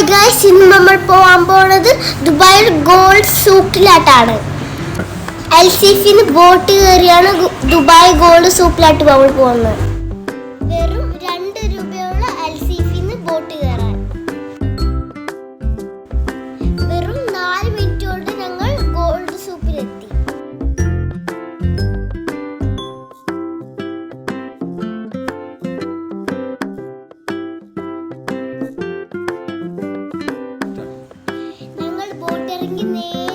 Hi guys ഇന്ന് നമ്മൾ പോകാൻ പോണത് ദുബായിൽ ഗോൾഡ് സൂക്കിലാട്ടാണ് എൽ സി സിഫിന്ന് ബോട്ട് കയറിയാണ് ദുബായ് ഗോൾഡ് സൂക്കിലാട്ട് നമ്മൾ പോകുന്നത് ബോട്ട് ഇറങ്ങി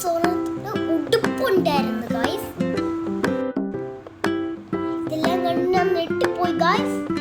സ്വർണമൊക്കെ ഉണ്ടായിരുന്നു. ഇതെല്ലാം കണ്ട് ഞാൻ നെട്ടിപ്പോയി ഗായ്സ്